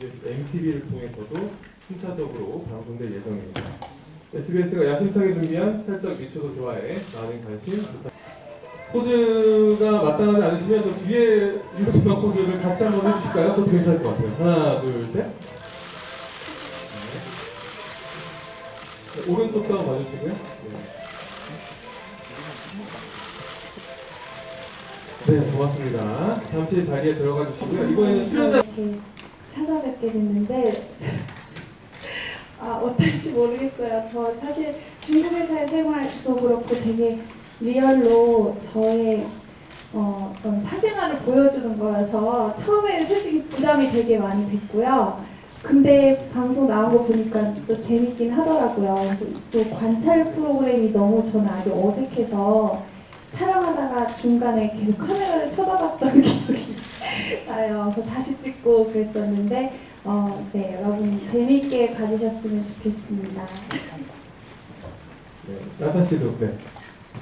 MTV를 통해서도 순차적으로 방송될 예정입니다. SBS가 야심차게 준비한 살짝 미쳐도 좋아해 많은 관심 부탁. 포즈가 마땅하지 않으시면 저 뒤에 유승관 포즈를 같이 한번 해주실까요? 그것도 괜찮을 것 같아요. 하나, 둘, 셋. 네. 네, 오른쪽도 한번 봐주시고요. 네. 네, 고맙습니다. 잠시 자리에 들어가 주시고요. 이번에는 출연자 찾아뵙게 됐는데 아 어떨지 모르겠어요. 저 사실 중국에서의 생활도 그렇고 되게 리얼로 저의 어, 어떤 사생활을 보여주는 거라서 처음에는 솔직히 부담이 되게 많이 됐고요. 근데 방송 나온 거 보니까 또 재밌긴 하더라고요. 또, 또 관찰 프로그램이 너무 저는 아직 어색해서 촬영하다가 중간에 계속 카메라를 쳐다봤던 기억이 나요. 그래서 다시 찍고 그랬었는데 어, 네 여러분 재밌게 봐주셨으면 좋겠습니다. 네, 나타 씨도 네.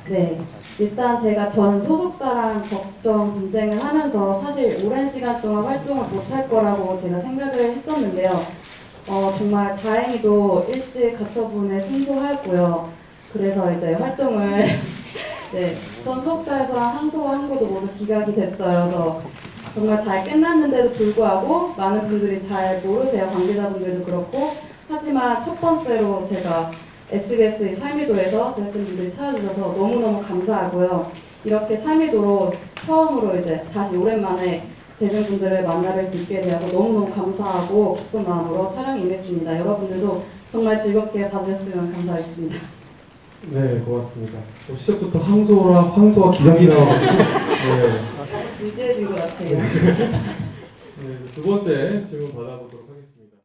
네, 일단 제가 전 소속사랑 법정 분쟁을 하면서 사실 오랜 시간 동안 활동을 못할 거라고 제가 생각을 했었는데요. 어, 정말 다행히도 일찍 가처분에 승소하였고요. 그래서 이제 활동을 네, 전 소속사에서 항소와 항고도 모두 기각이 됐어요. 그래서 정말 잘 끝났는데도 불구하고 많은 분들이 잘 모르세요. 관계자분들도 그렇고. 하지만 첫 번째로 제가 SBS 삶의도에서 제작진분들이 찾아주셔서 너무너무 감사하고요. 이렇게 삶의도로 처음으로 이제 다시 오랜만에 대중분들을 만나뵐 수 있게 되어서 너무너무 감사하고 기쁜 마음으로 촬영에 임했습니다. 여러분들도 정말 즐겁게 봐주셨으면 감사하겠습니다. 네, 고맙습니다. 또 시작부터 항소와 황소와 기각이 나와가지고 네, 진지해진 것 같아요. 네, 두 번째 질문 받아보도록 하겠습니다.